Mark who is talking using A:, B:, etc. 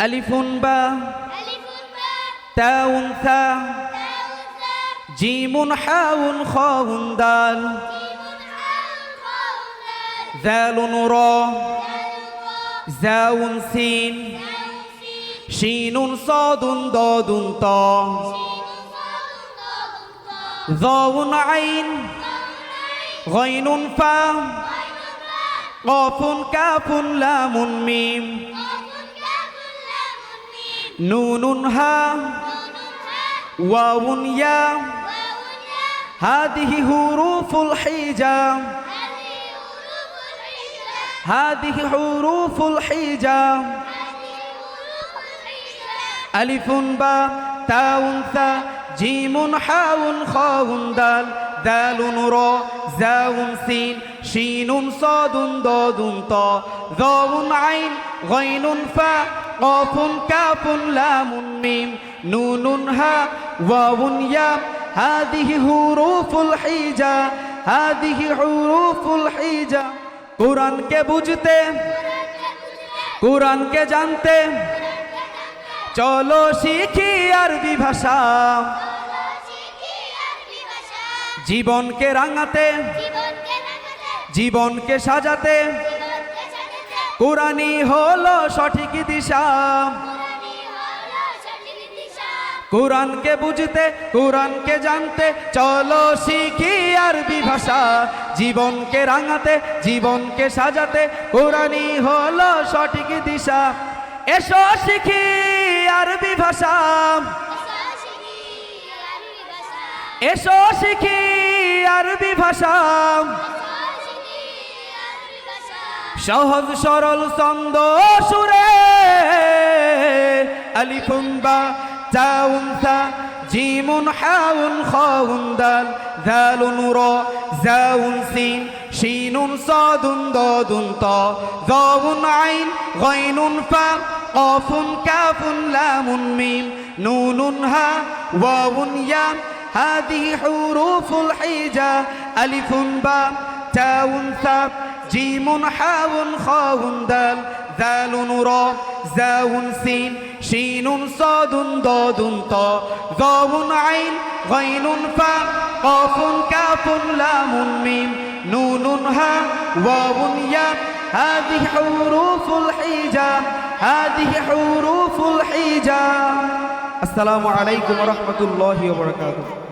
A: ألف باء
B: ألف باء
A: تاء ثاء
B: تاء ثاء
A: جيم حاء خاء دال
B: جيم حاء خاء دال
A: ذال را
B: دال را
A: زاء سين
B: دال سين
A: شين صاد ضاد طاء
B: شين صاد ضاد طاء
A: ضاء عين
B: ضاء عين
A: غين فاء
B: غين فاء
A: قاف كاف لام ميم نون ها واو يا هذه حروف الحجاب
B: هذه حروف الحجاب
A: ألف باء تاء ثاء جيم حاء خاء دال دال را زاء سين شين صاد ضاد طاء ضاء عين غين فاء কফুন কাফুন লামুন মিম নুনুন হা ওয়াউন ইয়া। হাদিহি হুরুফুল হিজা হাদিহি হুরুফুল হিজা। কোরআনকে বুঝতে কোরআনকে জানতে। চলো শিখি আরবি ভাষা। জীবনকে রাঙাতে। জীবনকে সাজাতে। কোরআনই হলো সঠিক দিশা। কোরআনকে বুঝতে কোরআনকে জানতে চলো শিখি আরবি ভাষা। জীবনকে রাঙাতে জীবনকে সাজাতে কোরআনই হলো সঠিক দিশা। এসো শিখি আরবি ভাষা। এসো শিখি আরবি ভাষা। সহজ সরল ছন্দ সুরে আলিফুন বা তাউন সা জিমুন হাউন খাউন দাল দালুন র জাউন সিন শিনুন সাদুন দাদুন তা দাউন আইন গাইনুন ফা قاف كاف لام ميم نون ها واو يا هذه حروف الحجاب ألف باء تاء ثاء جيم حاء خاء دال ذال را زاء سين شين صاد ضاد طاء ضاء عين غين فاء قاف كاف لام ميم نون ها واو يا هذه حروف الحجاب هذه حروف الحجاب السلام عليكم ورحمة الله وبركاته